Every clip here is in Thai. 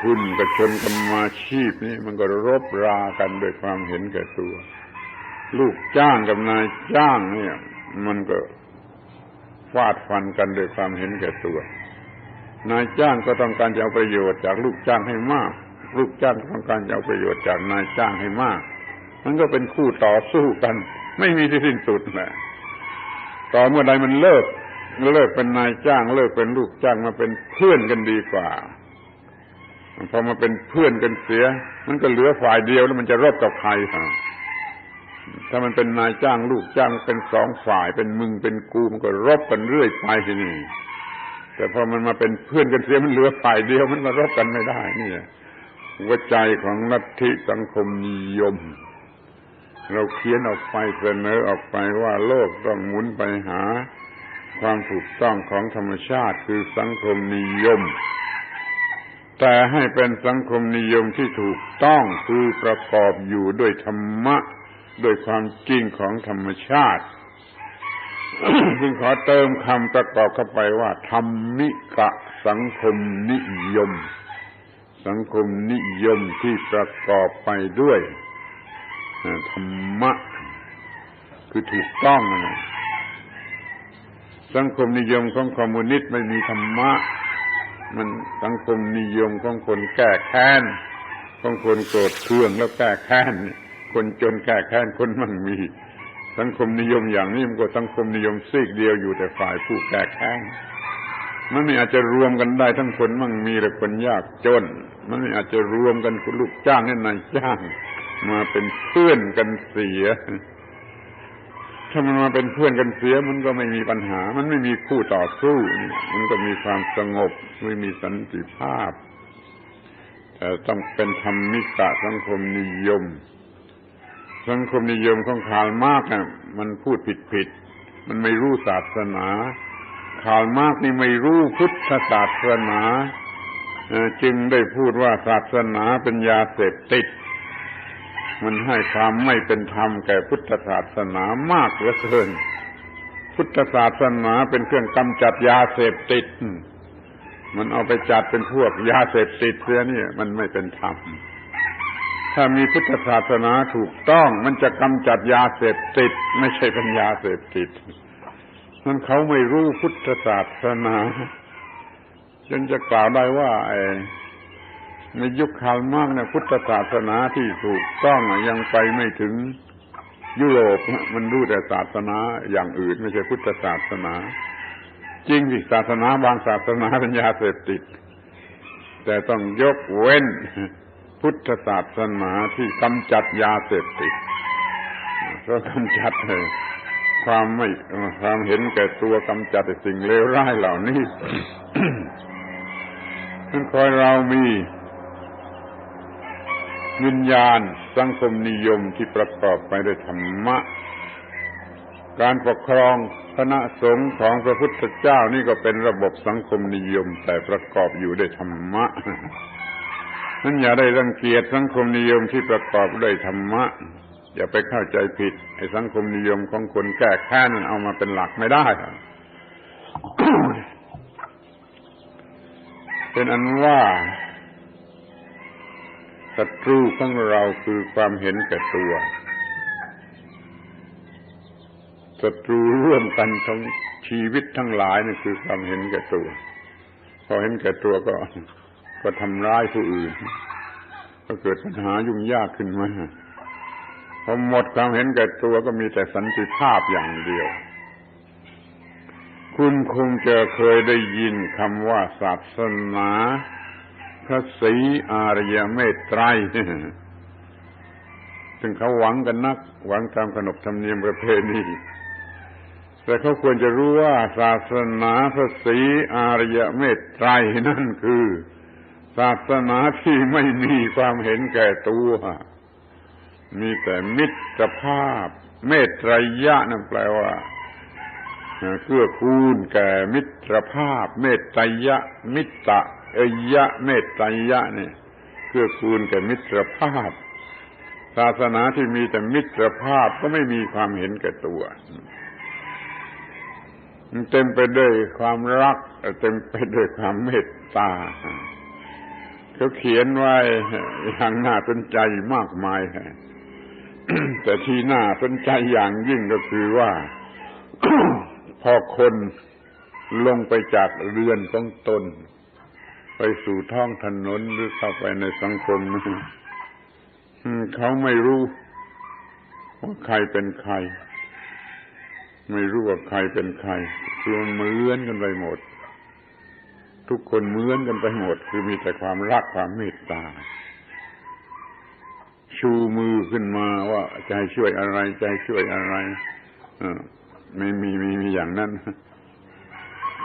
ทุนกับชนกรรมาชีพนี่มันก็รบรากันด้วยความเห็นแก่ตัว ลูกจ้างกับนายจ้างเนี่ย มันก็ฟาดฟันกันด้วยความเห็นแก่ตัว นายจ้างก็ต้องการจะเอาประโยชน์จากลูกจ้างให้มาก ลูกจ้างก็ต้องการจะเอาประโยชน์จากนายจ้างให้มาก มันก็เป็นคู่ต่อสู้กัน ไม่มีที่สิ้นสุดแหละต่อเมื่อใดมันเลิกเลิกเป็นนายจ้าง เลิกเป็นลูกจ้างมาเป็นเพื่อนกันดีกว่า พอมาเป็นเพื่อนกันเสีย มันก็เหลือฝ่ายเดียวแล้วมันจะรบกับใครถ้ามันเป็นนายจ้างลูกจ้างเป็นสองฝ่ายเป็นมึงเป็นกูมันก็รบกันเรื่อยไปทีนี่แต่พอมันมาเป็นเพื่อนกันเสียมันเหลือฝ่ายเดียวมันมารบกันไม่ได้นี่หัวใจของลัทธิสังคมนิยม เราเขียนออกไปเสนอออกไปว่าโลกต้องหมุนไปหา ความถูกต้องของธรรมชาติคือสังคมนิยม แต่ให้เป็นสังคมนิยมที่ถูกต้องคือประกอบอยู่ด้วยธรรมะด้วยความจริงของธรรมชาติซึ่งขอเติมคำประกอบเข้าไปว่า ธรรมิกะสังคมนิยม สังคมนิยมที่ประกอบไปด้วยธรรมะ คือถูกต้องนะสังคมนิยมของคอมมิวนิสต์ไม่มีธรรมะ มันสังคมนิยมของคนแก้แค้นของคนโกรธเคืองแล้วแก้แค้นคนจนแก้แค้นคนมั่งมี สังคมนิยมอย่างนี้มันก็สังคมนิยมซีกเดียวอยู่แต่ฝ่ายผู้แก้แค้นมันไม่อาจจะรวมกันได้ทั้งคนมั่งมีและคนยากจน มันไม่อาจจะรวมกันคุณลูกจ้างและนายจ้าง มาเป็นเพื่อนกันเสีย ถ้ามันมาเป็นเพื่อนกันเสียมันก็ไม่มีปัญหา มันไม่มีคู่ต่อสู้มันก็มีความสงบไม่มีสันติภาพแต่ต้องเป็นธรรมิกะสังคมนิยม สังคมนิยมของคาร์มากน่ะมันพูดผิดผิดมันไม่รู้ศาสนาคาร์มากนี่ไม่รู้พุทธศาสนาจึงได้พูดว่าศาสนาเป็นยาเสพติด มันให้ความไม่เป็นธรรมแก่พุทธศาสนามากเหลือเกิน พุทธศาสนาเป็นเครื่องกำจัดยาเสพติด มันเอาไปจัดเป็นพวกยาเสพติดเสียนี่มันไม่เป็นธรรม ถ้ามีพุทธศาสนาถูกต้องมันจะกำจัดยาเสพติด ไม่ใช่เป็นยาเสพติดนั่นเขาไม่รู้พุทธศาสนาจนจะกล่าวได้ว่าไอ ในยุคคาลมากเนี่ยพุทธศาสนาที่ถูกต้องยังไปไม่ถึงยุโรปมันรู้แต่ศาสนาอย่างอื่น ไม่ใช่พุทธศาสนา จริงสิศาสนาบางศาสนาเป็นยาเสพติด แต่ต้องยกเว้นพุทธศาสนาที่กำจัดยาเสพติดเพราะกำจัดความไม่ความเห็นแก่ตัวกำจัดสิ่งเลวร้ายเหล่านี้ท่านคอยเรามี วิญญาณสังคมนิยมที่ประกอบไปด้วยธรรมะ การปกครองคณะสงฆ์ของพระพุทธเจ้านี่ก็เป็นระบบสังคมนิยม แต่ประกอบอยู่ด้วยธรรมะนั้นอย่าได้รังเกียจสังคมนิยมที่ประกอบด้วยธรรมะ อย่าไปเข้าใจผิดไอ้สังคมนิยมของคนแก้แค้นนั้นเอามาเป็นหลักไม่ได้เป็นอันว่า ศัตรูของเราคือความเห็นแก่ตัวศัตรูร่วมกันทั้งชีวิตทั้งหลายนี่คือความเห็นแก่ตัว พอเห็นแก่ตัวก็ ก็ทำร้ายผู้อื่น ก็เกิดปัญหายุ่งยากขึ้นมาพอหมดความเห็นแก่ตัวก็มีแต่สันติภาพอย่างเดียว คุณคงจะเคยได้ยินคำว่าศาสนา พระศรีอารยเมตไตรซึ่งเขาหวังกันนัก หวังตามขนบธรรมเนียมประเพณีแต่เขาควรจะรู้ว่าศาสนาพระศรีอารยเมตไตรนั่นคือ ศาสนาที่ไม่มีความเห็นแก่ตัว มีแต่มิตรภาพ เมตไตรยะนั่นแปลว่าเกื้อกูลแก่มิตรภาพ เมตไตรยะ มิตร เอยะเมตไตรยะเนี่ยเกื้อกูลแก่มิตรภาพ ศาสนาที่มีแต่มิตรภาพก็ไม่มีความเห็นแก่ตัวมันเต็มไปด้วยความรักเต็มไปด้วยความเมตตาเขาเขียนไว้อย่างน่าสนใจมากมายแต่ที่น่าสนใจอย่างยิ่งก็คือว่า พอคนลงไปจากเรือนของตน ไปสู่ท้องถนนหรือเข้าไปในสังคมเขาไม่รู้ว่าใครเป็นใคร ไม่รู้ว่าใครเป็นใครคือมันเหมือนกันไปหมด ทุกคนเหมือนกันไปหมด คือมีแต่ความรักความเมตตา ชูมือขึ้นมาว่าให้ช่วยอะไรให้ช่วยอะไรเออไม่มีมีมีอย่างนั้น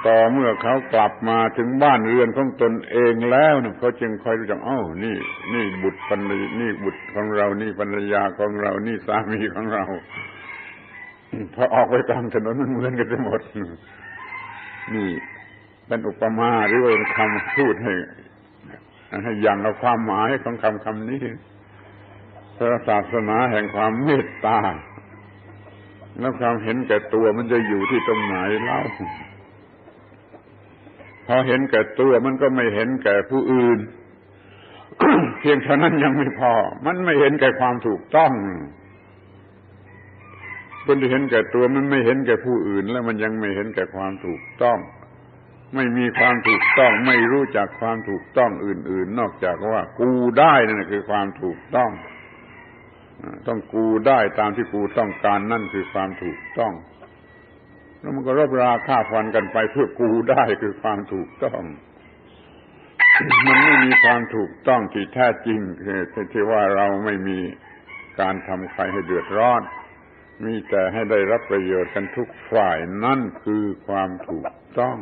ต่อเมื่อเขากลับมาถึงบ้านเรือนของตนเองแล้วนะเขาจึงคอยรู้จักอ้าวนี่ นี่บุตรภรรยนี่บุตรของเรา นี่ภรรยาของเรา นี่สามีของเราพอออกไปกลางถนนมันเหมือนกันไปหมด นี่เป็นอุปมาหรือว่าเป็นคำพูดให้ให้ยังเอาความหมายของคำคำนี้พระศาสนาแห่งความเมตตา แล้วความเห็นแก่ตัวมันจะอยู่ที่ตรงไหนเล่า อเห็นแก่ตัวมันก็ไม่เห็นแก่ผู้อื่นเพียงเท่านั้นยังไม่พอ มันไม่เห็นแก่ความถูกต้องคนที่เห็นแก่ตัวมันไม่เห็นแก่ผู้อื่น แล้วมันยังไม่เห็นแก่ความถูกต้อง ไม่มีความถูกต้อง ไม่รู้จักความถูกต้องอื่น ๆ นอกจากว่า กูได้นั่นคือความถูกต้อง ต้องกูได้ตามที่กูต้องการนั่นคือความถูกต้อง แล้วมันก็รบราค่าฟันกันไปเพื่อกูได้คือความถูกต้อง มันไม่มีความถูกต้องที่แท้จริงคือที่ว่าเราไม่มีการทำใครให้เดือดร้อน มีแต่ให้ได้รับประโยชน์กันทุกฝ่ายนั่นคือความถูกต้อง